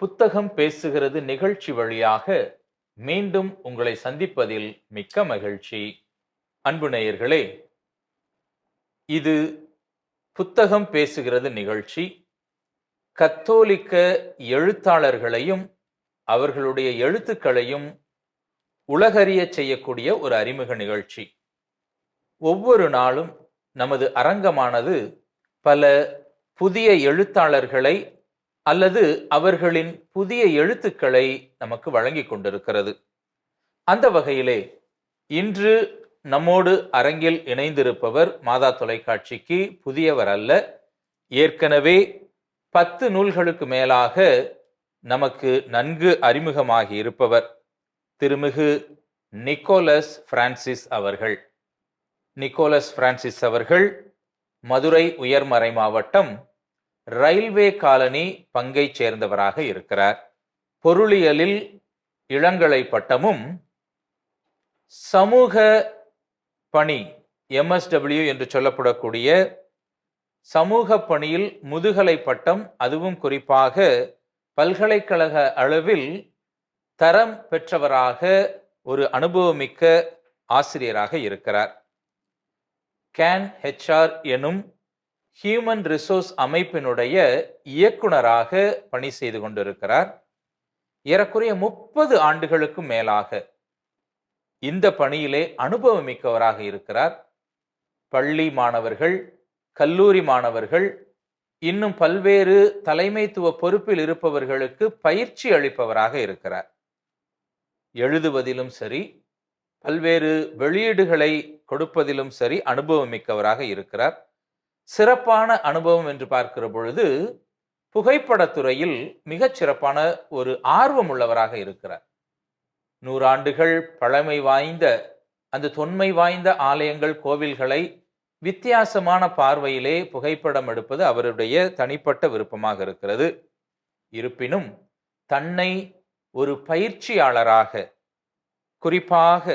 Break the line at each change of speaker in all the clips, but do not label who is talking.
புத்தகம் பேசுகிறது நிகழ்ச்சி வழியாக மீண்டும் உங்களை சந்திப்பதில் மிக்க மகிழ்ச்சி. அன்பு நேயர்களே இது புத்தகம் பேசுகிறது நிகழ்ச்சி. கத்தோலிக்க எழுத்தாளர்களையும் அவர்களுடைய எழுத்துக்களையும் உலகறிய செய்யக்கூடிய ஒரு அறிமுக நிகழ்ச்சி. ஒவ்வொரு நாளும் நமது அரங்கமானது பல புதிய எழுத்தாளர்களை அல்லது அவர்களின் புதிய எழுத்துக்களை நமக்கு வழங்கி கொண்டிருக்கிறது. அந்த வகையிலே இன்று நம்மோடு அரங்கில் இணைந்திருப்பவர் மாதா தொலைக்காட்சிக்கு புதியவர் அல்ல. ஏற்கனவே பத்து நூல்களுக்கு மேலாக நமக்கு நன்கு அறிமுகமாகி இருப்பவர் திருமிகு நிக்கோலஸ் பிரான்சிஸ் அவர்கள். நிக்கோலஸ் பிரான்சிஸ் அவர்கள் மதுரை உயர்மறை மாவட்டம் ரயில்வே காலனி பங்கை சேர்ந்தவராக இருக்கிறார். பொருளியலில் இளங்கலை பட்டமும் சமூக பணி எம்எஸ்டபிள்யூ என்று சொல்லப்படக்கூடிய சமூக பணியில் முதுகலை பட்டம் அதுவும் குறிப்பாக பல்கலைக்கழக அளவில் தரம் பெற்றவராக ஒரு அனுபவமிக்க ஆசிரியராக இருக்கிறார். கேன் ஹெச்ஆர் எனும் ஹியூமன் ரிசோர்ஸ் அமைப்பினுடைய இயக்குனராக பணி செய்து கொண்டிருக்கிறார். ஏறக்குறைய முப்பது ஆண்டுகளுக்கும் மேலாக இந்த பணியிலே அனுபவமிக்கவராக இருக்கிறார். பள்ளி மாணவர்கள் கல்லூரி மாணவர்கள் இன்னும் பல்வேறு தலைமைத்துவ பொறுப்பில் இருப்பவர்களுக்கு பயிற்சி அளிப்பவராக இருக்கிறார். எழுதுவதிலும் சரி பல்வேறு வெளியீடுகளை கொடுப்பதிலும் சரி அனுபவம் மிக்கவராக இருக்கிறார். சிறப்பான அனுபவம் என்று பார்க்கிற பொழுது புகைப்படத்துறையில் மிகச் சிறப்பான ஒரு ஆர்வம் உள்ளவராக இருக்கிறார். நூறாண்டுகள் பழமை வாய்ந்த அந்த தொன்மை வாய்ந்த ஆலயங்கள் கோவில்களை வித்தியாசமான பார்வையிலே புகைப்படம் எடுப்பது அவருடைய தனிப்பட்ட விருப்பமாக இருக்கிறது. இருப்பினும் தன்னை ஒரு பயிற்சியாளராக குறிப்பாக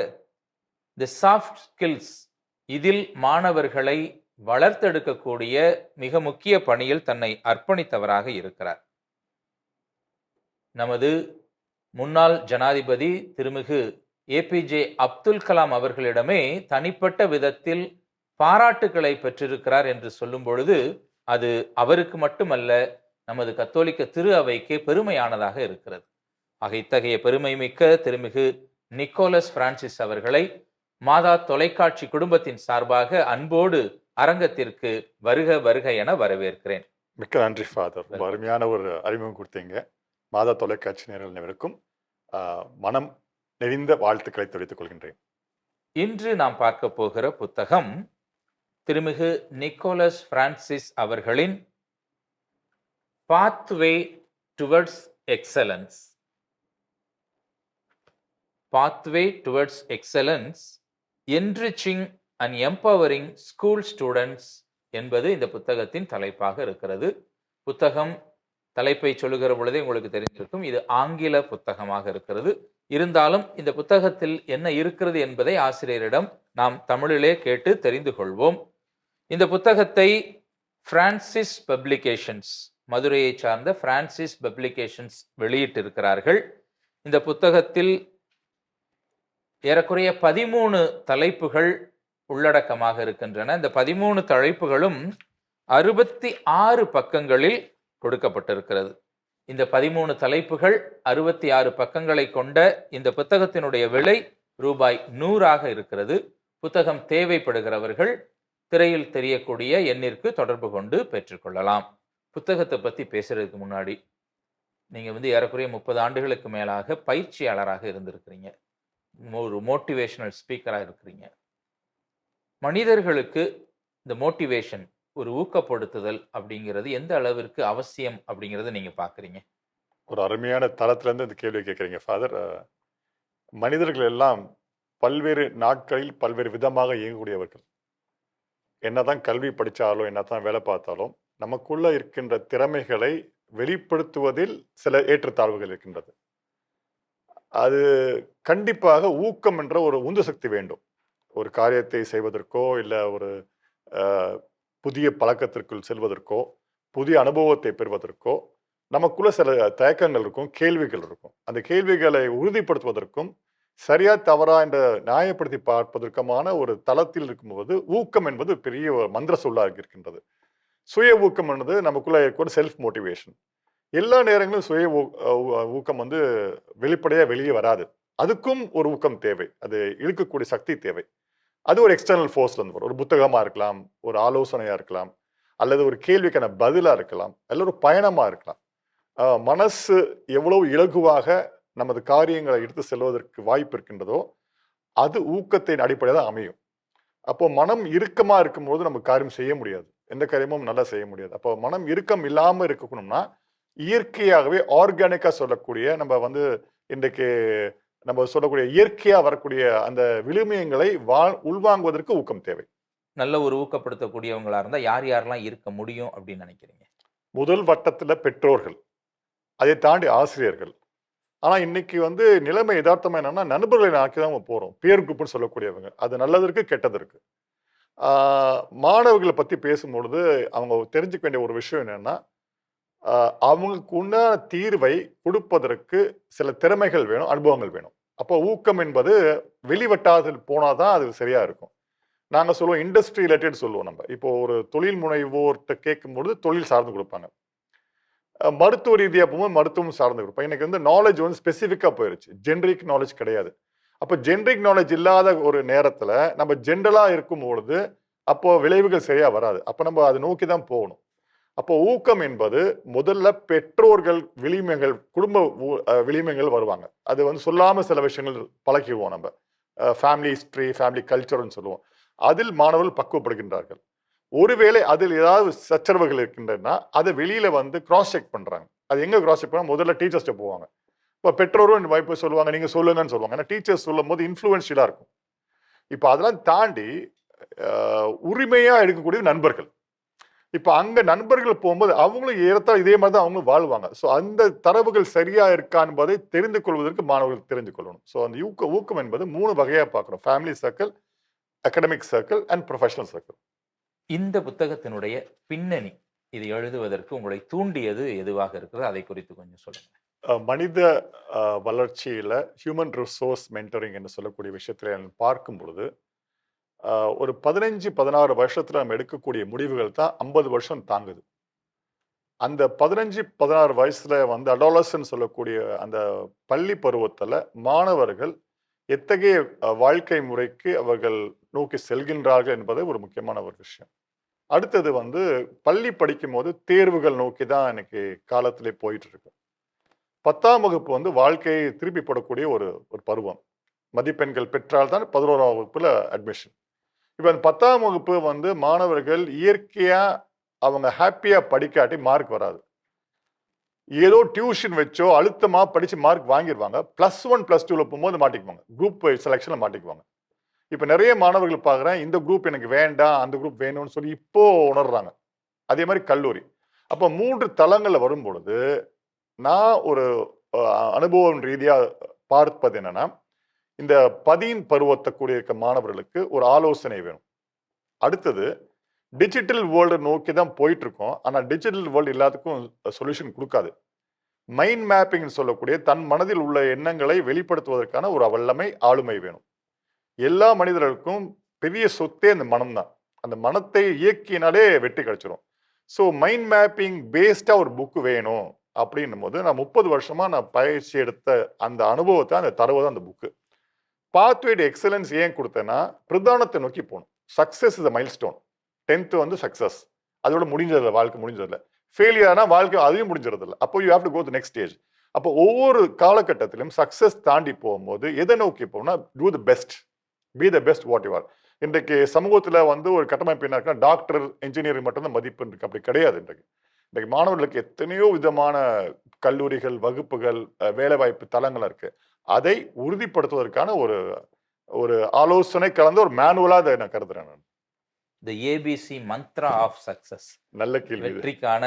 தி சாஃப்ட் ஸ்கில்ஸ் இதில் மாணவர்களை வளர்த்தெடுக்கக்கூடிய மிக முக்கிய பணியில் தன்னை அர்ப்பணித்தவராக இருக்கிறார். நமது முன்னாள் ஜனாதிபதி திருமிகு ஏபிஜே அப்துல் கலாம் அவர்களிடமே தனிப்பட்ட விதத்தில் பாராட்டுக்களை பெற்றிருக்கிறார் என்று சொல்லும் பொழுது அது அவருக்கு மட்டுமல்ல நமது கத்தோலிக்க திரு அவைக்கே பெருமையானதாக இருக்கிறது. ஆக இத்தகைய பெருமை மிக்க திருமிகு நிக்கோலஸ் பிரான்சிஸ் அவர்களை மாதா தொலைக்காட்சி குடும்பத்தின் சார்பாக அன்போடு அரங்கத்திற்கு வருக வருக என வரவேற்கிறேன்.
மிக்க நன்றி ஃபாதர். அருமையான ஒரு அறிமுகம் கொடுத்தீங்க. மாதா தொலைக்காட்சி நேரல் அனைவருக்கும் மனம் நெறிந்த வாழ்த்துக்களை தெரிவித்துக் கொள்கின்றேன்.
இன்று நாம் பார்க்க போகிற புத்தகம் திருமிகு நிக்கோலஸ் பிரான்சிஸ் அவர்களின் pathway towards excellence pathway towards excellence enriching and empowering school students என்பது இந்த புத்தகத்தின் தலைப்பாக இருக்கிறது. புத்தகம் தலைப்பை சொல்லுகிற பொழுதே உங்களுக்கு தெரிஞ்சிருக்கும் இது ஆங்கில புத்தகமாக இருக்கிறது. இருந்தாலும் இந்த புத்தகத்தில் என்ன இருக்கிறது என்பதை ஆசிரியரிடம் நாம் தமிழிலே கேட்டு தெரிந்து கொள்வோம். இந்த புத்தகத்தை பிரான்சிஸ் பப்ளிகேஷன்ஸ் மதுரையை சார்ந்த பிரான்சிஸ் பப்ளிகேஷன்ஸ் வெளியிட்டிருக்கிறார்கள். இந்த புத்தகத்தில் ஏறக்குறைய பதிமூணு தலைப்புகள் உள்ளடக்கமாக இருக்கின்றன. இந்த பதிமூணு தலைப்புகளும் அறுபத்தி ஆறு பக்கங்களில் கொடுக்கப்பட்டிருக்கிறது. இந்த பதிமூணு தலைப்புகள் அறுபத்தி ஆறு பக்கங்களை கொண்ட இந்த புத்தகத்தினுடைய விலை ரூபாய் நூறாக இருக்கிறது. புத்தகம் தேவைப்படுகிறவர்கள் திரையில் தெரியக்கூடிய எண்ணிற்கு தொடர்பு கொண்டு பெற்றுக்கொள்ளலாம் புத்தகத்தை பற்றி பேசுறதுக்கு முன்னாடி நீங்கள் வந்து ஏறக்குறைய முப்பது ஆண்டுகளுக்கு மேலாக பயிற்சியாளராக இருந்திருக்கிறீங்க. ஒரு மோட்டிவேஷனல் ஸ்பீக்கராக இருக்கிறீங்க. மனிதர்களுக்கு இந்த மோட்டிவேஷன் ஒரு ஊக்கப்படுத்துதல் அப்படிங்கிறது எந்த அளவிற்கு அவசியம் அப்படிங்கிறத நீங்க பாக்குறீங்க?
ஒரு அருமையான தளத்திலேருந்து இந்த கேள்வி கேட்குறீங்க ஃபாதர் மனிதர்கள் எல்லாம் பல்வேறு நாட்களில் பல்வேறு விதமாக இயங்கக்கூடியவர்கள். என்னதான் கல்வி படித்தாலும் என்னதான் வேலை பார்த்தாலும் நமக்குள்ள இருக்கின்ற திறமைகளை வெளிப்படுத்துவதில் சில ஏற்றத்தாழ்வுகள் இருக்கின்றது. அது கண்டிப்பாக ஊக்கம் என்ற ஒரு உந்து சக்தி வேண்டும். ஒரு காரியத்தை செய்வதற்கோ இல்லை ஒரு புதிய பழக்கத்திற்குள் செல்வதற்கோ புதிய அனுபவத்தை பெறுவதற்கோ நமக்குள்ள சில தயக்கங்கள் இருக்கும் கேள்விகள் இருக்கும். அந்த கேள்விகளை உறுதிப்படுத்துவதற்கும் சரியா தவறா என்ற நியாயப்படுத்தி பார்ப்பதற்குமான ஒரு தளத்தில் இருக்கும்போது ஊக்கம் என்பது பெரிய மந்திர சொல்லாக இருக்கின்றது. சுய ஊக்கம் என்பது நமக்குள்ள இருக்கிற செல்ஃப் மோட்டிவேஷன் எல்லா நேரங்களிலும் சுய ஊ- ஊக்கம் வந்து வெளிப்படையாக வெளியே வராது. அதுக்கும் ஒரு ஊக்கம் தேவை. அது இழுக்கக்கூடிய சக்தி தேவை. அது ஒரு எக்ஸ்டர்னல் ஃபோர்ஸ்ல இருந்து வரும். ஒரு புத்தகமா இருக்கலாம் ஒரு ஆலோசனையா இருக்கலாம் அல்லது ஒரு கேள்விக்கான பதிலா இருக்கலாம் அல்ல ஒரு பயணமா இருக்கலாம். மனசு எவ்வளவு இலகுவாக நமது காரியங்களை எடுத்து செல்வதற்கு வாய்ப்பு இருக்கின்றதோ அது ஊக்கத்தின் அடிப்படையில் தான் அமையும். அப்போ மனம் இறுக்கமா இருக்கும்போது நம்ம காரியம் செய்ய முடியாது. எந்த காரியமும் நல்லா செய்ய முடியாது. அப்போ மனம் இறுக்கம் இல்லாமல் இருக்கணும்னா இயற்கையாகவே ஆர்கானிக்கா சொல்லக்கூடிய நம்ம வந்து இன்றைக்கு நம்ம சொல்லக்கூடிய இயற்கையா வரக்கூடிய அந்த விழுமியங்களை வா உள்வாங்குவதற்கு ஊக்கம் தேவை.
நல்ல ஒரு ஊக்கப்படுத்தக்கூடியவங்களா இருந்தா யார் யாரெல்லாம் இருக்க முடியும் அப்படின்னு நினைக்கிறீங்க?
முதல் வட்டத்துல பெற்றோர்கள். அதை தாண்டி ஆசிரியர்கள். ஆனா இன்னைக்கு வந்து நிலைமை யதார்த்தமா என்னன்னா நண்பர்களை நாக்கி தான் போறோம். பியர் குரூப்னு சொல்லக்கூடியவங்க. அது நல்லதற்கு கெட்டதற்கு மாணவர்களை பத்தி பேசும்பொழுது அவங்க தெரிஞ்சுக்க வேண்டிய ஒரு விஷயம் என்னன்னா அவங்களுக்கு உண்டான தீர்வை கொடுப்பதற்கு சில திறமைகள் வேணும் அனுபவங்கள் வேணும். அப்போ ஊக்கம் என்பது வெளிவட்டாரத்தில் போனாதான் அது சரியாக இருக்கும். நாங்கள் சொல்லுவோம் இண்டஸ்ட்ரி ரிலேட்டட் சொல்லுவோம் நம்ம. இப்போ ஒரு தொழில் முனைவோர்கிட்ட கேட்கும்பொழுது தொழில் சார்ந்து கொடுப்பாங்க. மருத்துவ ரீதியாக போகும்போது மருத்துவம் சார்ந்து கொடுப்பாங்க. எனக்கு வந்து நாலேஜ் வந்து ஸ்பெசிஃபிக்காக போயிருச்சு. ஜென்ரிக் நாலேஜ் கிடையாது. அப்போ ஜென்ரிக் நாலேஜ் இல்லாத ஒரு நேரத்தில் நம்ம ஜென்ரலாக இருக்கும் பொழுது அப்போ விளைவுகள் சரியாக வராது. அப்போ நம்ம அதை நோக்கி தான் போகணும். அப்போ ஊக்கம் என்பது முதல்ல பெற்றோர்கள் விளிமைகள் குடும்ப ஊ- விளிமைகள் வருவாங்க. அது வந்து சொல்லாமல் சில விஷயங்கள் பழக்கிடுவோம் நம்ம. ஃபேமிலி ஹிஸ்ட்ரி ஃபேமிலி கல்ச்சர்னு சொல்லுவோம். அதில் மாணவர்கள் பக்குவப்படுகின்றார்கள். ஒருவேளை அதில் ஏதாவது சச்சரவுகள் இருக்கின்றன அதை வெளியில் வந்து கிராஸ் செக் பண்ணுறாங்க அது எங்கே கிராஸ் செக் பண்ணால் முதல்ல டீச்சர்ஸ்ட்ட போவாங்க. இப்போ பெற்றோரும் இந்த வாய்ப்பு சொல்லுவாங்க நீங்கள் சொல்லுங்கன்னு சொல்லுவாங்க. ஏன்னா டீச்சர்ஸ் சொல்லும் போது இன்ஃப்ளூயன்ஷியலாக இருக்கும். இப்போ அதெல்லாம் தாண்டி உரிமையாக எடுக்கக்கூடிய நண்பர்கள். இப்போ அங்க நண்பர்கள் போகும்போது அவங்களும் ஏறத்தாழ இதே மாதிரி தான் அவங்களும் வாழ்வாங்க. ஸோ அந்த தரவுகள் சரியா இருக்கா என்பதை தெரிந்து கொள்வதற்கு மாணவர்கள் தெரிந்து கொள்ளணும். ஸோ அந்த ஊக்க ஊக்கம் என்பது மூணு வகையா பார்க்கணும். Family circle academic circle and professional circle
இந்த புத்தகத்தினுடைய பின்னணி இது எழுதுவதற்கு உங்களை தூண்டியது எதுவாக இருக்கிறது அதை குறித்து கொஞ்சம் சொல்லுங்க.
அஹ் மனித வளர்ச்சியில ஹியூமன் ரிசோர்ஸ் மென்டரிங் என்று சொல்லக்கூடிய விஷயத்துல பார்க்கும் பொழுது ஒரு பதினஞ்சு பதினாறு வருஷத்தில் நம்ம எடுக்கக்கூடிய முடிவுகள் தான் ஐம்பது வருஷம் தாங்குது. அந்த பதினஞ்சு பதினாறு வயசில் வந்து அடாலசன் சொல்லக்கூடிய அந்த பள்ளி பருவத்தில் மாணவர்கள் எத்தகைய வாழ்க்கை முறைக்கு அவர்கள் நோக்கி செல்கின்றார்கள் என்பது ஒரு முக்கியமான ஒரு விஷயம். அடுத்தது வந்து பள்ளி படிக்கும் போது தேர்வுகள் நோக்கி தான் இன்னைக்கு காலத்திலே போயிட்டு இருக்கு பத்தாம் வகுப்பு வந்து வாழ்க்கையை திருப்பி போடக்கூடிய ஒரு ஒரு பருவம். மதிப்பெண்கள் பெற்றால் தான் பதினோராம் வகுப்பில் அட்மிஷன் இப்போ அந்த பத்தாம் வகுப்பு வந்து மாணவர்கள் இயற்கையாக அவங்க ஹாப்பியாக படிக்காட்டி மார்க் வராது. ஏதோ டியூஷன் வச்சோ அழுத்தமாக படித்து மார்க் வாங்கிடுவாங்க ப்ளஸ் ஒன் ப்ளஸ் டூவில் போகும்போது மாட்டிக்குவாங்க. குரூப் செலெக்ஷனில் மாட்டிக்குவாங்க. இப்போ நிறைய மாணவர்கள் பார்க்குறேன் இந்த குரூப் எனக்கு வேண்டாம் அந்த குரூப் வேணும்னு சொல்லி இப்போ உணர்றாங்க. அதே மாதிரி கல்லூரி. அப்போ மூன்று தளங்களில் வரும்பொழுது நான் ஒரு அனுபவம் ரீதியாக பார்ப்பது என்னென்னா இந்த பதின் பருவத்தை கூடியிருக்க மாணவர்களுக்கு ஒரு ஆலோசனை வேணும். அடுத்தது டிஜிட்டல் வேர்ல்டு நோக்கி தான் போயிட்டு இருக்கோம் ஆனால் டிஜிட்டல் வேர்ல்டு எல்லாத்துக்கும் சொல்யூஷன் கொடுக்காது. மைண்ட் மேப்பிங் சொல்லக்கூடிய தன் மனதில் உள்ள எண்ணங்களை வெளிப்படுத்துவதற்கான ஒரு வல்லமை ஆளுமை வேணும். எல்லா மனிதர்களுக்கும் பெரிய சொத்தே அந்த மனம்தான் அந்த மனத்தை இயக்கினாலே வெற்றி கிடைச்சிரும். ஸோ மைண்ட் மேப்பிங் பேஸ்டாக ஒரு புக்கு வேணும். அப்படின்னும் போது நான் முப்பது வருஷமாக நான் பயிற்சி எடுத்த அந்த அனுபவத்தை அந்த தருவதான் அந்த புக்கு பாத்வேடு எக்ஸலன்ஸ் ஏன் கொடுத்தேன்னா பிரதானத்தை நோக்கி போகணும். Success is a milestone tenth வந்து சக்ஸஸ் அதோட முடிஞ்சதில்ல வாழ்க்கை முடிஞ்சதில்லை. ஃபெயிலியர்னா வாழ்க்கை அதையும் முடிஞ்சிடதில்ல அப்போ you have to go the next stage அப்போ ஒவ்வொரு காலகட்டத்திலும் சக்ஸஸ் தாண்டி போகும்போது எதை நோக்கி போகணும்னா to the best be the best what you are இன்றைக்கு சமூகத்தில் வந்து ஒரு கட்டமைப்பு என்ன இருக்குன்னா டாக்டர் இன்ஜினியரிங் மட்டும்தான் மதிப்பு இருக்கு. அப்படி கிடையாது இன்றைக்கு. இன்றைக்கு மாணவர்களுக்கு எத்தனையோ விதமான கல்லூரிகள் வகுப்புகள் வேலைவாய்ப்பு தளங்கள் இருக்குது அதை உறுதிப்படுத்துவதற்கான ஒரு ஒரு ஆலோசனை கலந்த ஒரு மேனுவலா அதை நான் கருதுறேன் நான்.
The ABC mantra of success
நல்ல கேள்வி.
வெற்றிக்கான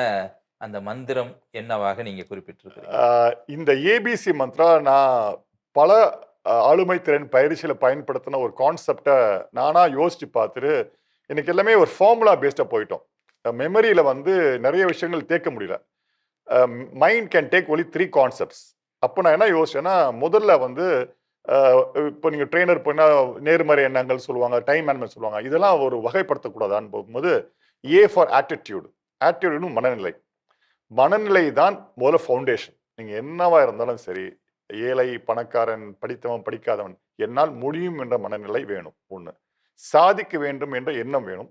அந்த மந்திரம் என்னவாக நீங்க குறிப்பிட்டிருக்கிறீங்க?
ஆஹ் இந்த ஏபிசி மந்த்ரா நான் பல ஆளுமை திறன் பயிற்சியில பயன்படுத்தின ஒரு கான்செப்டை நானா யோசிச்சு பார்த்துட்டு எனக்கு எல்லாமே ஒரு ஃபார்முலா பேஸ்டா போயிட்டோம். மெமரியில வந்து நிறைய விஷயங்கள் தேக்க முடியல. Mind can take only three concepts அப்போ நான் என்ன யோசிச்சேன்னா முதல்ல வந்து இப்போ நீங்கள் ட்ரெயினர் போனா நேர்மறை எண்ணங்கள் சொல்லுவாங்க டைம் மேனேஜ்மெண்ட் சொல்லுவாங்க. இதெல்லாம் ஒரு வகைப்படுத்தக்கூடாதான்னு போகும்போது ஏ ஃபார் ஆட்டிடியூடு ஆட்டிடியூடு மனநிலை. மனநிலை தான் முதல்ல ஃபவுண்டேஷன் நீங்கள் என்னவா இருந்தாலும் சரி ஏழை பணக்காரன் படித்தவன் படிக்காதவன் என்னால் முடியும் என்ற மனநிலை வேணும். ஒன்று சாதிக்க வேண்டும் என்ற எண்ணம் வேணும்.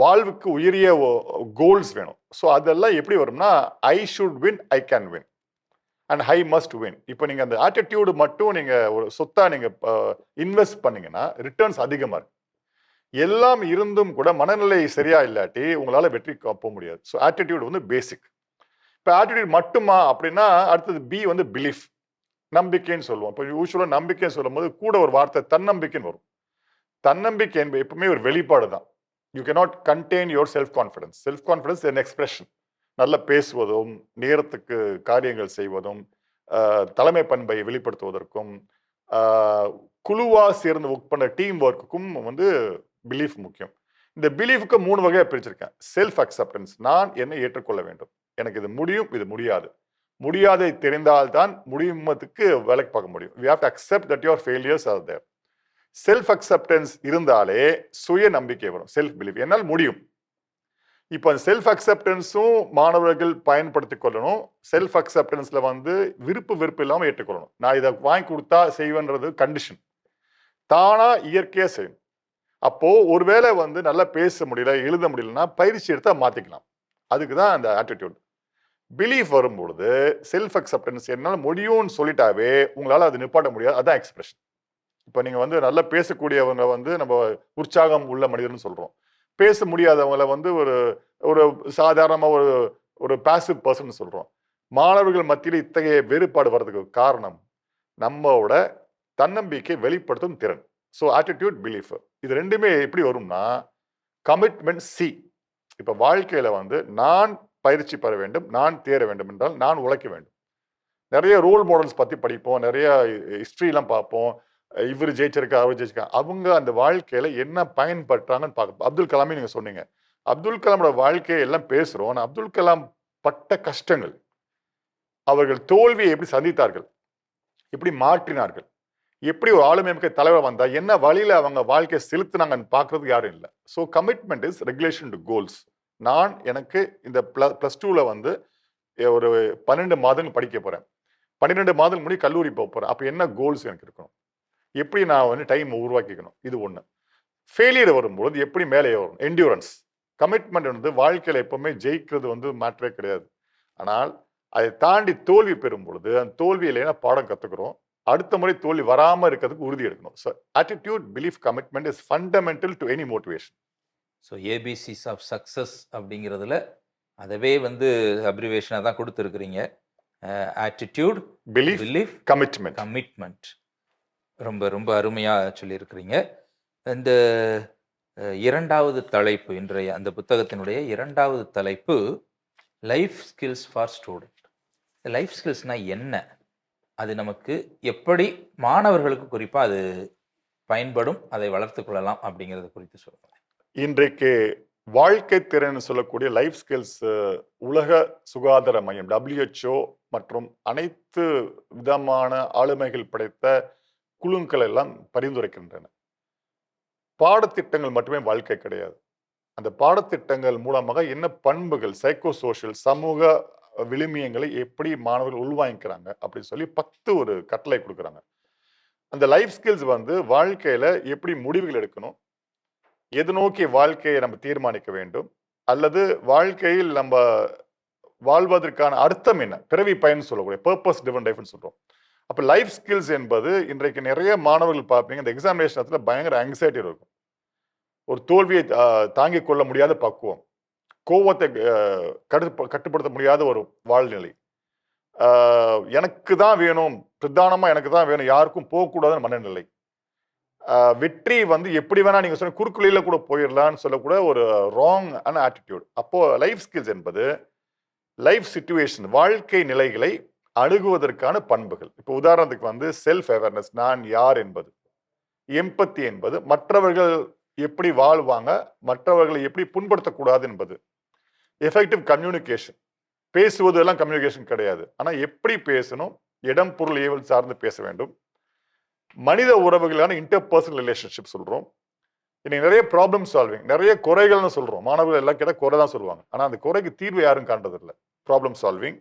வாழ்வுக்கு உயரிய கோல்ஸ் வேணும். ஸோ அதெல்லாம் எப்படி வரும்னா I should win I can win and I must win இப்போ நீங்கள் அந்த ஆட்டிடியூடு மட்டும் நீங்கள் ஒரு சொத்தாக நீங்கள் இன்வெஸ்ட் பண்ணீங்கன்னா ரிட்டர்ன்ஸ் அதிகமாக இருக்கு. எல்லாம் இருந்தும் கூட மனநிலை சரியா இல்லாட்டி உங்களால் வெற்றி போக முடியாது. ஸோ ஆட்டிடியூட் வந்து பேசிக் இப்போ ஆட்டிடியூட் மட்டுமா அப்படின்னா அடுத்தது பி வந்து பிலீஃப் நம்பிக்கைன்னு சொல்லுவோம். இப்போ யூஸ்வலாக நம்பிக்கைன்னு சொல்லும்போது கூட ஒரு வார்த்தை தன்னம்பிக்கைன்னு வரும். தன்னம்பிக்கை என்பது எப்பவுமே ஒரு வெளிப்பாடு தான். You can not contain your self confidence self confidence and expression நல்ல பேசுவதும் நேரத்துக்கு காரியங்கள் செய்வதும் தலைமை பண்பை வெளிப்படுத்துவதற்கும் குழுவாக சேர்ந்து ஒர்க் பண்ண டீம் ஒர்க்குக்கும் வந்து பிலீஃப் முக்கியம். இந்த பிலீஃபுக்கு மூணு வகையாக பிரிச்சிருக்கேன். செல்ஃப் அக்செப்டன்ஸ் நான் என்னை ஏற்றுக்கொள்ள வேண்டும். எனக்கு இது முடியும் இது முடியாது. முடியாதை தெரிந்தால்தான் முடியுமத்துக்கு வேலைக்கு பார்க்க முடியும். We have to accept that your failures are their self acceptance இருந்தாலே சுய நம்பிக்கை வரும். செல்ஃப் பிலீஃப் என்னால் முடியும். இப்போ அந்த செல்ஃப் அக்செப்டன்ஸும் மாணவர்கள் பயன்படுத்தி கொள்ளணும். செல்ஃப் அக்செப்டன்ஸில் வந்து விருப்பு வெறுப்பு இல்லாமல் ஏற்றுக்கொள்ளணும். நான் இதை வாங்கி கொடுத்தா செய்வேன்றது கண்டிஷன் தானாக இயற்கையாக செய்யணும். அப்போது ஒருவேளை வந்து நல்லா பேச முடியல எழுத முடியலன்னா பயிற்சி எடுத்தால் மாற்றிக்கலாம் அதுக்கு தான் அந்த ஆட்டிடியூட் பிலீஃப் வரும்பொழுது செல்ஃப் அக்செப்டன்ஸ் என்னால் முடியும்னு சொல்லிட்டாவே உங்களால் அது நிப்பாட்ட முடியாது. அதான் எக்ஸ்பிரஷன் இப்போ நீங்கள் வந்து நல்லா பேசக்கூடியவங்க வந்து நம்ம உற்சாகம் உள்ள மனிதர்னு சொல்கிறோம் பேச முடியாதவங்கள வந்து ஒரு ஒரு சாதாரணமாக ஒரு ஒரு பாசிவ் பர்சன் சொல்கிறோம் மாணவர்கள் மத்தியில் இத்தகைய வேறுபாடு வர்றதுக்கு காரணம் நம்மளோட தன்னம்பிக்கை வெளிப்படுத்தும் திறன். ஸோ ஆட்டிடியூட் பிலீஃப் இது ரெண்டுமே எப்படி வரும்னா கமிட்மெண்ட் சி இப்போ வாழ்க்கையில் வந்து நான் பயிற்சி பெற வேண்டும் நான் தேர வேண்டும் என்றால் நான் உழைக்க வேண்டும். நிறைய ரோல் மாடல்ஸ் பற்றி படிப்போம் நிறைய ஹிஸ்ட்ரிலாம் பார்ப்போம். இவர் ஜெயிச்சிருக்கா அவர் ஜெயிச்சிருக்கா. அவங்க அந்த வாழ்க்கையில என்ன பயன்படுறாங்கன்னு பார்க்க அப்துல் கலாமே நீங்க சொன்னீங்க. அப்துல் கலாமோட வாழ்க்கையை எல்லாம் பேசுறோம். ஆனால் அப்துல் கலாம் பட்ட கஷ்டங்கள் அவர்கள் தோல்வியை எப்படி சந்தித்தார்கள்? எப்படி மாற்றினார்கள்? எப்படி ஒரு ஆளுமை தலைவர் வந்தா என்ன வழியில அவங்க வாழ்க்கையை செலுத்தினாங்கன்னு பார்க்கறதுக்கு யாரும் இல்லை. So commitment is regulation to goals நான் எனக்கு இந்த ப்ளஸ் டூவில் வந்து ஒரு பன்னெண்டு மாதங்கள் படிக்க போகிறேன் பன்னிரெண்டு மாதங்கள் முடி கல்லூரி போக போகிறேன் அப்போ என்ன கோல்ஸ் எனக்கு இருக்கணும்? எப்படி நான் வந்து டைம் உருவாக்கிக்கணும்? இது ஒன்று ஃபெயிலியர் வரும்போது எப்படி மேலே வரும் என்டியூரன்ஸ் கமிட்மெண்ட் வந்து வாழ்க்கையில் எப்பவுமே ஜெயிக்கிறது வந்து மேட்டரே கிடையாது. ஆனால் அதை தாண்டி தோல்வி பெறும் பொழுது அந்த தோல்வியில பாடம் கற்றுக்குறோம் அடுத்த முறை தோல்வி வராமல் இருக்கிறதுக்கு உறுதி எடுக்கணும். So attitude belief commitment is fundamental to any motivation
so ABCs of success அப்படிங்கிறதுல அதவே வந்து அப்ரிவேஷனாக தான் கொடுத்துருக்குறீங்க. Attitude
belief
belief
commitment
commitment ரொம்ப ரொம்ப அருமையாக சொல்லியிருக்கிறீங்க. இந்த இரண்டாவது தலைப்பு இன்றைய அந்த புத்தகத்தினுடைய இரண்டாவது தலைப்பு life skills for student life ஸ்கில்ஸ்னால் என்ன? அது நமக்கு எப்படி மாணவர்களுக்கு குறிப்பாக அது பயன்படும் அதை வளர்த்து கொள்ளலாம் அப்படிங்கிறத குறித்து சொல்லுங்கள்
இன்றைக்கு வாழ்க்கை திறன் சொல்லக்கூடிய லைஃப் ஸ்கில்ஸ் உலக சுகாதார மையம் டபிள்யூஹெச்ஓ மற்றும் அனைத்து விதமான ஆளுமைகள் படைத்த குழுக்கள் எல்லாம் பரிந்துரைக்கின்றன. பாடத்திட்டங்கள் மட்டுமே வாழ்க்கை கிடையாது. அந்த பாடத்திட்டங்கள் மூலமாக என்ன பண்புகள் சைக்கோ சோஷியல் சமூக விழுமியங்களை எப்படி மாணவர்கள் உள்வாங்கிக்கிறாங்க அப்படின்னு சொல்லி பத்து ஒரு கட்டளை கொடுக்குறாங்க. அந்த லைஃப் ஸ்கில்ஸ் வந்து வாழ்க்கையில எப்படி முடிவுகள் எடுக்கணும் எது நோக்கி வாழ்க்கையை நம்ம தீர்மானிக்க வேண்டும் அல்லது வாழ்க்கையில் நம்ம வாழ்வதற்கான அர்த்தம் என்ன? பிறவி பயன் சொல்லக்கூடிய பர்பஸ் டிஃபன் லைஃப்னு சொல்றோம். அப்போ லைஃப் ஸ்கில்ஸ் என்பது இன்றைக்கு நிறைய மாணவர்கள் பார்ப்பீங்க. இந்த எக்ஸாமினேஷன் பயங்கர ஆங்ஸைட்டி இருக்கும். ஒரு தோல்வியை தாங்கிக் கொள்ள முடியாத பக்குவம். கோவத்தை கடு கட்டுப்படுத்த முடியாத ஒரு வாழ்நிலை. எனக்கு தான் வேணும் பிரதானமாக எனக்கு தான் வேணும் யாருக்கும் போகக்கூடாதுன்னு மனநிலை. வெற்றி வந்து எப்படி வேணால் நீங்கள் சொன்ன குறுக்குலையில் கூட போயிடலான்னு சொல்லக்கூட ஒரு ராங் ஆன ஆட்டிடியூட் அப்போது லைஃப் ஸ்கில்ஸ் என்பது லைஃப் சுச்சுவேஷன் வாழ்க்கை நிலைகளை அணுகுவதற்கான பண்புகள். இப்போ உதாரணத்துக்கு வந்து செல்ஃப் அவேர்னஸ் நான் யார் என்பது. எம்பத்தி என்பது மற்றவர்கள் எப்படி வாழ்வாங்க மற்றவர்களை எப்படி புண்படுத்தக்கூடாது என்பது. எஃபெக்டிவ் கம்யூனிகேஷன் பேசுவது எல்லாம் கம்யூனிகேஷன் கிடையாது. ஆனால் எப்படி பேசணும் இடம் பொருள் ஏவல் சார்ந்து பேச வேண்டும். மனித உறவுகளான இன்டர்பர்சனல் ரிலேஷன்ஷிப் சொல்கிறோம் இன்னைக்கு நிறைய ப்ராப்ளம் சால்விங் நிறைய குறைகள்னு சொல்கிறோம் மாணவர்கள் எல்லாம் கேட்டால் குறை தான் சொல்லுவாங்க. ஆனால் அந்த குறைக்கு தீர்வு யாரும் காண்றதில்லை. ப்ராப்ளம் சால்விங்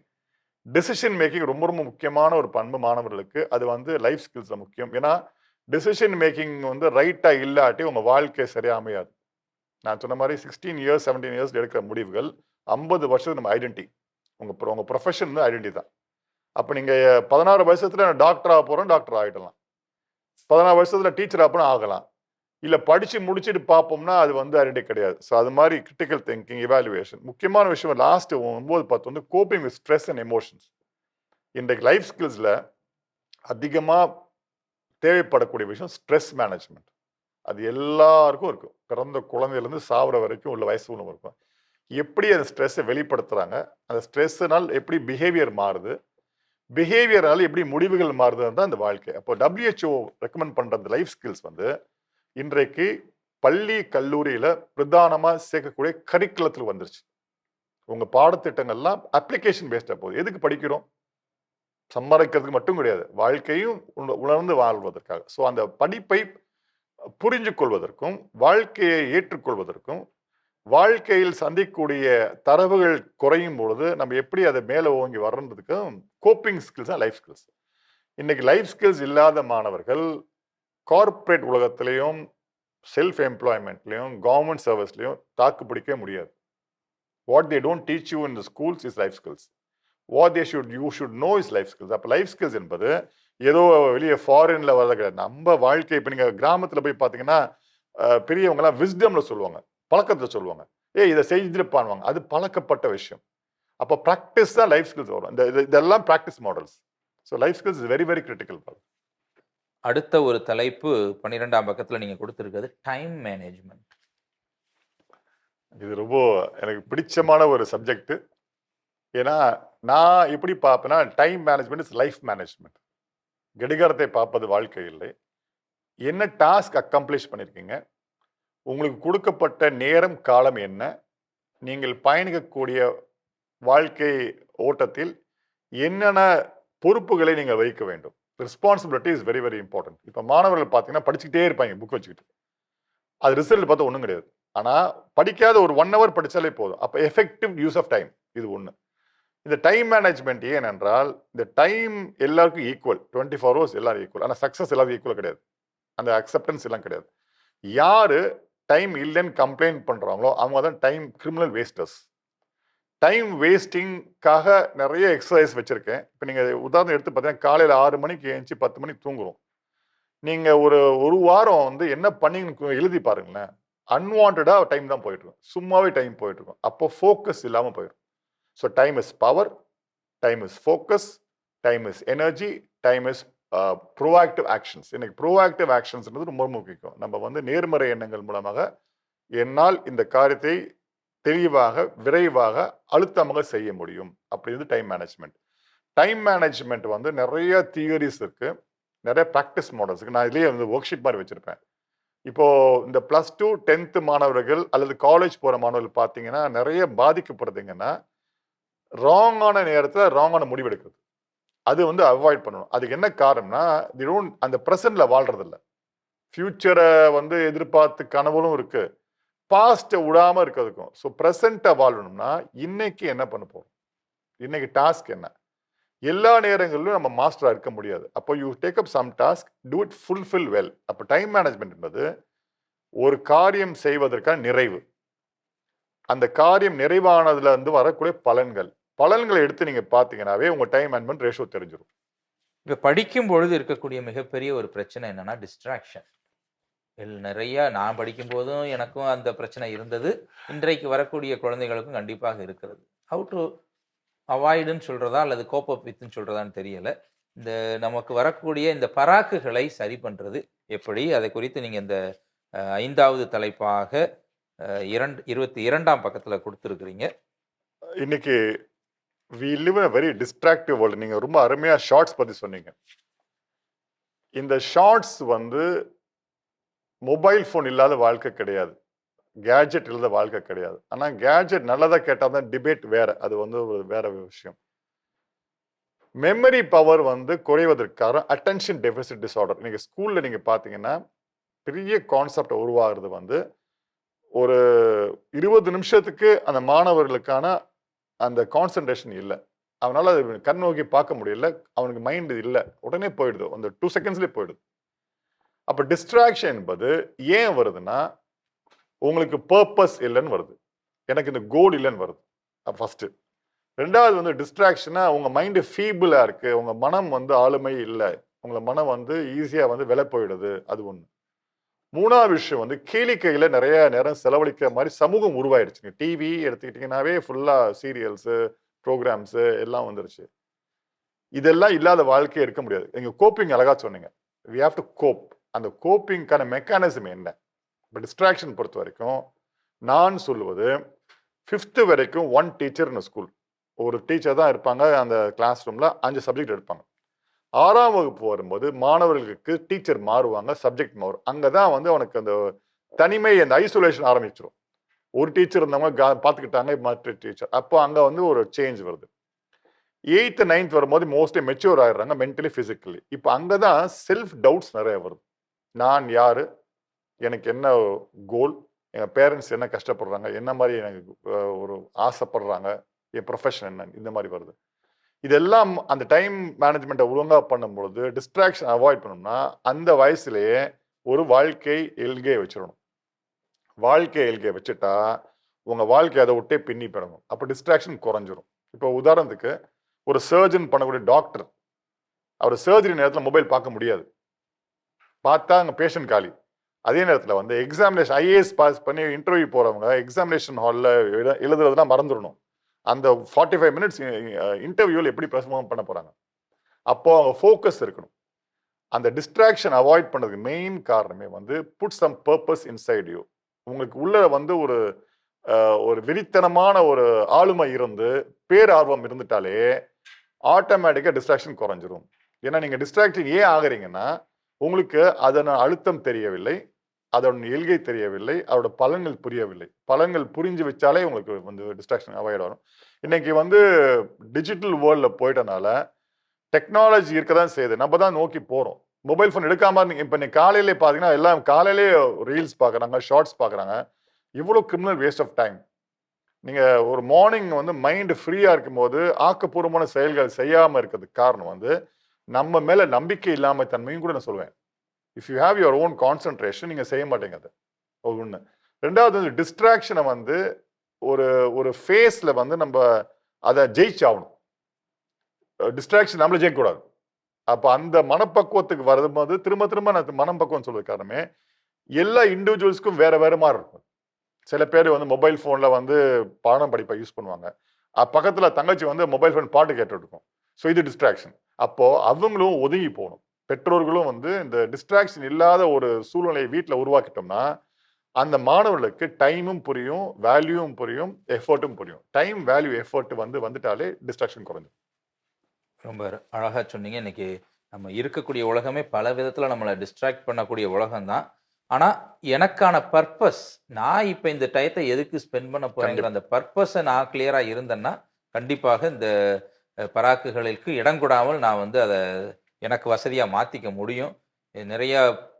டெசிஷன் மேக்கிங் ரொம்ப ரொம்ப முக்கியமான ஒரு பண்பு மாணவர்களுக்கு. அது வந்து லைஃப் ஸ்கில்ஸில் முக்கியம். ஏன்னா டெசிஷன் மேக்கிங் வந்து ரைட்டாக இல்லாட்டி உங்கள் வாழ்க்கை சரியாக அமையாது. நான் சொன்ன மாதிரி சிக்ஸ்டீன் இயர்ஸ் செவன்டீன் இயர்ஸ் எடுக்கிற முடிவுகள் ஐம்பது வருஷத்துக்கு நம்ம ஐடென்டி உங்கள் pro- உங்கள் ப்ரொஃபஷன் வந்து ஐடென்டி தான். அப்போ நீங்கள் பதினாறு வருஷத்தில் டாக்டர் ஆக போகிறோம் டாக்டர் ஆகிடலாம் பதினாறு வருஷத்தில் டீச்சர் ஆகணும் ஆகலாம். இல்லை படித்து முடிச்சுட்டு பார்ப்போம்னா அது வந்து ஐடென்டி கிடையாது. ஸோ அது மாதிரி கிரிட்டிக்கல் திங்கிங் இவாலுவேஷன் முக்கியமான விஷயம் லாஸ்ட் ஒம்பது பத்து வந்து coping with stress and emotions இன்றைக்கு லைஃப் ஸ்கில்ஸில் அதிகமாக தேவைப்படக்கூடிய விஷயம் ஸ்ட்ரெஸ் மேனேஜ்மெண்ட் அது எல்லாருக்கும் இருக்கும். பிறந்த குழந்தையிலேருந்து சாப்பிட்ற வரைக்கும் உள்ள வயசு உள்ளவங்க இருக்கும். எப்படி அந்த ஸ்ட்ரெஸ்ஸை வெளிப்படுத்துகிறாங்க அந்த ஸ்ட்ரெஸ்ஸுனால் எப்படி பிஹேவியர் மாறுது? பிஹேவியரால் எப்படி முடிவுகள் மாறுதுன்னு தான் அந்த வாழ்க்கை. அப்போ டபிள்யூஹெச்ஓ ரெக்கமெண்ட் பண்ணுற அந்த லைஃப் ஸ்கில்ஸ் வந்து இன்றைக்கு பள்ளி கல்லூரியில பிரதானமா சேர்க்கக்கூடிய கரிக்குலத்தில் வந்துருச்சு. உங்க பாடத்திட்டங்கள்லாம் அப்ளிகேஷன் பேஸ்டா போகுது. எதுக்கு படிக்கிறோம்? சம்பாதிக்கிறதுக்கு மட்டும் கிடையாது. வாழ்க்கையும் உண- உணர்ந்து வாழ்வதற்காக. ஸோ அந்த படிப்பை புரிஞ்சு கொள்வதற்கும் வாழ்க்கையை ஏற்றுக்கொள்வதற்கும் வாழ்க்கையில் சந்திக்கக்கூடிய தரவுகள் குறையும் பொழுது நம்ம எப்படி அதை மேலே ஓங்கி வர்றதுக்கும் கோப்பிங் ஸ்கில்ஸ் தான் லைஃப் ஸ்கில்ஸ் இன்னைக்கு லைஃப் ஸ்கில்ஸ் இல்லாத மாணவர்கள் கார்ப்பரேட் உலகத்திலையும் செல்ஃப் எம்ப்ளாய்மெண்ட்லையும் கவர்மெண்ட் சர்வீஸ்லையும் தாக்கு பிடிக்கவே முடியாது. What they don't teach you in the schools is life skills what they should you should know is life skills அப்போ லைஃப் ஸ்கில்ஸ் என்பது ஏதோ வெளியே ஃபாரினில் வரது கிடையாது. நம்ம வாழ்க்கை இப்போ நீங்கள் கிராமத்தில் போய் பார்த்தீங்கன்னா பெரியவங்களாம் விஸ்டமில் விஸ்டம்ல சொல்லுவாங்க. பழக்கத்தில் சொல்லுவாங்க. ஏய் இதை செஞ்சிருப்பான்வாங்க அது பழக்கப்பட்ட விஷயம். அப்போ ப்ராக்டிஸ் தான் லைஃப் ஸ்கில்ஸ் வரும். இந்த இது- இதெல்லாம் practice models so life skills is very very critical
அடுத்த ஒரு தலைப்பு பன்னிரெண்டாம் பக்கத்தில் நீங்கள் கொடுத்துருக்கிறது டைம் மேனேஜ்மெண்ட்
இது ரொம்ப எனக்கு பிடிச்சமான ஒரு சப்ஜெக்ட் ஏன்னா நான் எப்படி பார்ப்பேன்னா time management is life management கடிகாரத்தை பார்ப்பது வாழ்க்கை இல்லை. என்ன டாஸ்க் அக்கம்ப்ளிஷ் பண்ணியிருக்கீங்க உங்களுக்கு கொடுக்கப்பட்ட நேரம் காலம் என்ன? நீங்கள் பயணிக்கக்கூடிய வாழ்க்கை ஓட்டத்தில் என்னென்ன பொறுப்புகளை நீங்கள் வைக்க வேண்டும்? Responsibility is very very important இப்போ மாணவர்கள் பார்த்தீங்கன்னா படிச்சுக்கிட்டே இருப்பாங்க புக் வச்சுக்கிட்டு. அது ரிசல்ட் பார்த்தா ஒன்றும் கிடையாது. ஆனால் படிக்காத ஒரு ஒன் ஹவர் படித்தாலே போதும். அப்போ எஃபெக்டிவ் யூஸ் ஆஃப் டைம் இது ஒன்று இந்த டைம் மேனேஜ்மெண்ட் ஏனென்றால் இந்த டைம் எல்லாருக்கும் ஈக்குவல் டுவெண்ட்டி ஃபோர் ஹவர்ஸ் எல்லாரும் ஈக்குவல் ஆனால் சக்ஸஸ் எல்லாரும் ஈக்குவல் கிடையாது. அந்த அக்செப்டன்ஸ் எல்லாம் கிடையாது. யார் டைம் இல்லைன்னு கம்ப்ளைண்ட் பண்ணுறாங்களோ அவங்க தான் டைம் கிரிமினல் வேஸ்டர்ஸ் டைம் வேஸ்டிங்காக நிறைய எக்ஸசைஸ் வச்சுருக்கேன். இப்போ நீங்கள் உதாரணம் எடுத்து பார்த்தீங்கன்னா காலையில் ஆறு மணிக்கு ஏஞ்சி பத்து மணிக்கு தூங்குறோம் நீங்கள் ஒரு ஒரு வாரம் வந்து என்ன பண்ணிங்கன்னு எழுதி பாருங்களேன். அன்வான்டாக டைம் தான் போயிட்டுருக்கும் சும்மாவே டைம் போயிட்டுருக்கும் அப்போ ஃபோக்கஸ் இல்லாமல் போயிடும். So time is power time is focus time is energy time is proactive actions இன்னைக்கு ப்ரோஆக்டிவ் ஆக்ஷன்ஸ்ன்றது ரொம்ப முக்கியம். நம்ம வந்து நேர்மறை எண்ணங்கள் மூலமாக என்னால் இந்த காரியத்தை தெளிவாக விரைவாக அழுத்தமாக செய்ய முடியும். அப்படிங்கிறது டைம் மேனேஜ்மெண்ட் டைம் மேனேஜ்மெண்ட் வந்து நிறைய தியரிஸ் இருக்கு. நிறைய ப்ராக்டிஸ் மாடல்ஸ் இருக்கு. நான் இதுலேயே வந்து ஒர்க் ஷீட் மாதிரி வச்சுருப்பேன். இப்போ இந்த ப்ளஸ் டூ டென்த்து மாணவர்கள் அல்லது காலேஜ் போகிற மாணவர்கள் பார்த்தீங்கன்னா நிறைய பாதிக்கப்படுதுங்கன்னா ராங்கான நேரத்தில் ராங்கான முடிவு எடுக்கிறது. அது வந்து அவாய்ட் பண்ணணும். அதுக்கு என்ன காரணம்னா தி டோன்ட் அந்த ப்ரெசண்டில் வாழ்கிறதில்ல ஃப்யூச்சரை வந்து எதிர்பார்த்து கனவுகளும் இருக்குது பாஸ்ட்டை விடாமல் இருக்கிறதுக்கும் ஸோ ப்ரெசண்ட்டை வாழணும்னா இன்னைக்கு என்ன பண்ண போகிறோம் இன்னைக்கு டாஸ்க் என்ன? எல்லா நேரங்களிலும் நம்ம மாஸ்டராக இருக்க முடியாது. அப்போ you take up some task do it fulfil well அப்போ டைம் மேனேஜ்மெண்ட் என்பது ஒரு காரியம் செய்வதற்கான நிறைவு. அந்த காரியம் நிறைவானதுல இருந்து வரக்கூடிய பலன்கள். பலன்களை எடுத்து நீங்க பாத்தீங்கன்னாவே உங்க டைம் மேனேஜ்மெண்ட் ரேஷோ தெரிஞ்சிடும்
இப்போ படிக்கும் பொழுது இருக்கக்கூடிய மிகப்பெரிய ஒரு பிரச்சனை என்னன்னா டிஸ்ட்ராக்ஷன் நிறைய நான் படிக்கும்போதும் எனக்கும் அந்த பிரச்சனை இருந்தது. இன்றைக்கு வரக்கூடிய குழந்தைகளுக்கும் கண்டிப்பாக இருக்கிறது. ஹவு டு அவாய்டுன்னு சொல்கிறதா அல்லது கோப்ப வித்துன்னு சொல்கிறதான்னு தெரியலை. இந்த நமக்கு வரக்கூடிய இந்த பராக்குகளை சரி பண்ணுறது எப்படி? அதை குறித்து நீங்கள் இந்த ஐந்தாவது தலைப்பாக இரண்டு இருபத்தி இரண்டாம் பக்கத்தில் கொடுத்துருக்குறீங்க.
இன்னைக்கு we live a very distractive world நீங்கள் ரொம்ப அருமையாக ஷார்ட்ஸ் பற்றி சொன்னீங்க. இந்த ஷார்ட்ஸ் வந்து மொபைல் ஃபோன் இல்லாத வாழ்க்கை கிடையாது. கேஜெட் இல்லாத வாழ்க்கை கிடையாது. ஆனால் கேஜெட் நல்லதாக கேட்டால் தான் டிபேட் வேற. அது வந்து ஒரு வேற விஷயம். மெமரி பவர் வந்து குறைவதற்கு காரணம் அட்டென்ஷன் டெபிசிட் டிசார்டர் நீங்கள் ஸ்கூலில் நீங்கள் பார்த்தீங்கன்னா பெரிய கான்செப்ட் உருவாகிறது வந்து ஒரு இருபது நிமிஷத்துக்கு அந்த மாணவர்களுக்கான அந்த கான்சன்ட்ரேஷன் இல்லை. அவனால் அது கண் நோக்கி பார்க்க முடியல. அவனுக்கு மைண்டு இல்லை. உடனே போயிடுது. அந்த டூ செகண்ட்ஸ்லேயே போயிடுது. அப்போ டிஸ்ட்ராக்ஷன் என்பது ஏன் வருதுன்னா உங்களுக்கு பர்பஸ் இல்லைன்னு வருது. எனக்கு இந்த கோல் இல்லைன்னு வருது. ஃபஸ்ட்டு ரெண்டாவது வந்து டிஸ்ட்ராக்ஷனாக உங்கள் மைண்டு ஃபீபிளாக இருக்குது உங்கள் மனம் வந்து ஆளுமை இல்லை. உங்களை மனம் வந்து ஈஸியாக வந்து விலை போயிடுது. அது ஒன்று மூணாவது விஷயம் வந்து கேளிக்கையில் நிறைய நேரம் செலவழிக்கிற மாதிரி சமூகம் உருவாயிடுச்சுங்க டிவி எடுத்துக்கிட்டிங்கன்னாவே ஃபுல்லாக சீரியல்ஸு ப்ரோக்ராம்ஸு எல்லாம் வந்துருச்சு. இதெல்லாம் இல்லாத வாழ்க்கையே இருக்க முடியாது. எங்கள் கோப்பிங் அழகா சொன்னீங்க. வி ஹாவ் டு கோப் அந்த கோப்பிங்க்கான மெக்கானிசம் என்ன? இப்போ டிஸ்ட்ராக்ஷன் பொறுத்த வரைக்கும் நான் சொல்லுவது ஃபிஃப்த்து வரைக்கும் ஒன் டீச்சர்னு ஸ்கூல் ஒரு டீச்சர் தான் இருப்பாங்க அந்த கிளாஸ் ரூமில் அஞ்சு சப்ஜெக்ட் எடுப்பாங்க. ஆறாம் வகுப்பு வரும்போது மாணவர்களுக்கு டீச்சர் மாறுவாங்க சப்ஜெக்ட் மாறும். அங்கே தான் வந்து அவனுக்கு அந்த தனிமை அந்த ஐசோலேஷன் ஆரம்பிச்சிடும் ஒரு டீச்சர் இருந்தவங்க கா- பார்த்துக்கிட்டாங்க மற்ற டீச்சர் அப்போ அங்கே வந்து ஒரு சேஞ்ச் வருது. எயித்து நைன்த் வரும்போது மோஸ்ட்லி மெச்சூர் ஆயிடுறாங்க மென்டலி ஃபிசிக்கலி இப்போ அங்கே தான் செல்ஃப் டவுட்ஸ் நிறைய வருது. நான் யாரு? எனக்கு என்ன கோல் எங்கள் பேரண்ட்ஸ் என்ன கஷ்டப்படுறாங்க? என்ன மாதிரி எனக்கு ஒரு ஆசைப்படுறாங்க? என் ப்ரொஃபஷன் என்ன? இந்த மாதிரி வருது. இதெல்லாம் அந்த டைம் மேனேஜ்மெண்ட்டை ஒழுங்காக பண்ணும்பொழுது டிஸ்ட்ராக்ஷன் அவாய்ட் பண்ணோம்னா அந்த வயசுலேயே ஒரு வாழ்க்கை எல்கையை வச்சிடணும். வாழ்க்கை எல்கையை வச்சுட்டா உங்கள் வாழ்க்கை அதை விட்டே பின்னி போயிடணும் அப்போ டிஸ்ட்ராக்ஷன் குறைஞ்சிரும். இப்போ உதாரணத்துக்கு ஒரு சர்ஜன் பண்ணக்கூடிய டாக்டர் அவர் சர்ஜரி நேரத்தில் மொபைல் பார்க்க முடியாது. பார்த்தா அங்கே பேஷண்ட் காலி. அதே நேரத்தில் வந்து எக்ஸாமினேஷன் ஐஏஎஸ் பாஸ் பண்ணி இன்டர்வியூ போகிறவங்க எக்ஸாமினேஷன் ஹாலில் எழுதுறதுலாம் மறந்துடணும். அந்த ஃபார்ட்டி ஃபைவ் மினிட்ஸ் இன்டர்வியூவில் எப்படி பெர்ஃபார்ம் பண்ண போகிறாங்க அப்போது அவங்க ஃபோக்கஸ் இருக்கணும். அந்த டிஸ்ட்ராக்ஷன் அவாய்ட் பண்ணதுக்கு மெயின் காரணமே வந்து put some purpose inside you உங்களுக்கு உள்ள வந்து ஒரு ஒரு வெறித்தனமான ஒரு ஆளுமை இருந்து பேரார்வம் இருந்துட்டாலே ஆட்டோமேட்டிக்காக டிஸ்ட்ராக்ஷன் குறைஞ்சிரும். ஏன்னா நீங்கள் டிஸ்ட்ராக்ஷன் ஏன் ஆகுறீங்கன்னா உங்களுக்கு அதன் அழுத்தம் தெரியவில்லை அதன் எல்கை தெரியவில்லை அதோட பலன்கள் புரியவில்லை. பலன்கள் புரிஞ்சு வச்சாலே உங்களுக்கு வந்து டிஸ்ட்ராக்ஷன் அவாய்ட் வரும் இன்னைக்கு வந்து டிஜிட்டல் வேர்ல்டில் போயிட்டனால டெக்னாலஜி இருக்க தான் செய்யுது. நம்ம தான் நோக்கி போகிறோம் மொபைல் ஃபோன் எடுக்காம இருந்தீங்க இப்போ நீ காலையிலே பார்த்தீங்கன்னா எல்லாம் காலையிலே ரீல்ஸ் பார்க்குறாங்க ஷார்ட்ஸ் பார்க்குறாங்க இவ்வளோ கிரிமினல் வேஸ்ட் ஆஃப் டைம் நீங்கள் ஒரு மார்னிங் வந்து மைண்டு ஃப்ரீயாக இருக்கும்போது ஆக்கப்பூர்வமான செயல்கள் செய்யாமல் இருக்கிறதுக்கு காரணம் வந்து நம்ம மேலே நம்பிக்கை இல்லாம தன்மையும் கூட நான் சொல்லுவேன் if you have your own concentration நீங்கள் செய்ய மாட்டீங்க அது. ஒன்று ரெண்டாவது வந்து டிஸ்ட்ராக்ஷனை வந்து ஒரு ஒரு ஃபேஸில் வந்து நம்ம அதை ஜெயிச்சாகணும். டிஸ்ட்ராக்ஷன் நம்மளை ஜெயிக்கக்கூடாது. அப்போ அந்த மனப்பக்குவத்துக்கு வரும்போது திரும்ப திரும்ப நான் மனப்பக்குவம் சொல்றது காரணமே எல்லா இண்டிவிஜுவல்ஸ்க்கும் வேற வேற மாதிரி இருக்கும். சில பேர் வந்து மொபைல் ஃபோனில் வந்து பாடம் படிப்பை யூஸ் பண்ணுவாங்க. பக்கத்தில் தங்கச்சி வந்து மொபைல் ஃபோன் பாட்டு கேட்டுட்டு இருக்கும். ஸோ இது டிஸ்ட்ராக்ஷன் அப்போ அவங்களும் ஒதுங்கி போகணும். பெற்றோர்களும் வந்து இந்த டிஸ்ட்ராக்ஷன் இல்லாத ஒரு சூழ்நிலையை வீட்டில் உருவாக்கிட்டோம்னா அந்த மாணவர்களுக்கு டைமும் புரியும் வேல்யூவும் புரியும் எஃபர்ட்டும் புரியும். டைம் வேல்யூ எஃபர்ட் வந்து வந்துட்டாலே டிஸ்ட்ராக்ஷன் குறைஞ்சிடும்
ரொம்ப அழகா சொன்னீங்க. இன்னைக்கு நம்ம இருக்கக்கூடிய உலகமே பல விதத்துல நம்மளை டிஸ்ட்ராக்ட் பண்ணக்கூடிய உலகம் தான் ஆனா எனக்கான பர்பஸ் நான் இப்ப இந்த டயத்தை எதுக்கு ஸ்பெண்ட் பண்ண போறேங்கிற அந்த பர்பஸை நான் கிளியரா இருந்தேன்னா கண்டிப்பாக இந்த பராக்குகளுக்கு இடம் கொடாமல் நான் வந்து அதை எனக்கு வசதியா மாத்திக்க முடியும். நிறைய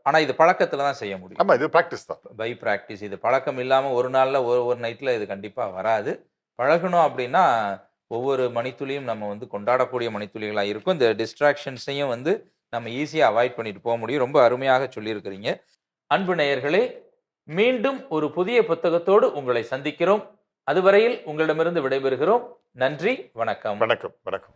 ஆனா இது பழக்கத்துல தான் செய்ய முடியும்.
ஆமா இது ப்ராக்டிஸ் தான்.
பை ப்ராக்டிஸ் இது பழக்கம் இல்லாமல் ஒரு நாளில் ஒரு ஒரு நைட்டில் இது கண்டிப்பாக வராது. பழகணும் அப்படின்னா ஒவ்வொரு மணித்துளியும் நம்ம வந்து கொண்டாடக்கூடிய மணித்துளிகளாக இருக்கும். இந்த டிஸ்ட்ராக்ஷன்ஸையும் வந்து நம்ம ஈஸியாக அவாய்ட் பண்ணிட்டு போக முடியும். ரொம்ப அருமையாக சொல்லியிருக்கிறீங்க. அன்பு நேயர்களே மீண்டும் ஒரு புதிய புத்தகத்தோடு உங்களை சந்திக்கிறோம். அதுவரையில் உங்களிடமிருந்து விடைபெறுகிறோம். நன்றி வணக்கம்.
வணக்கம் வணக்கம்.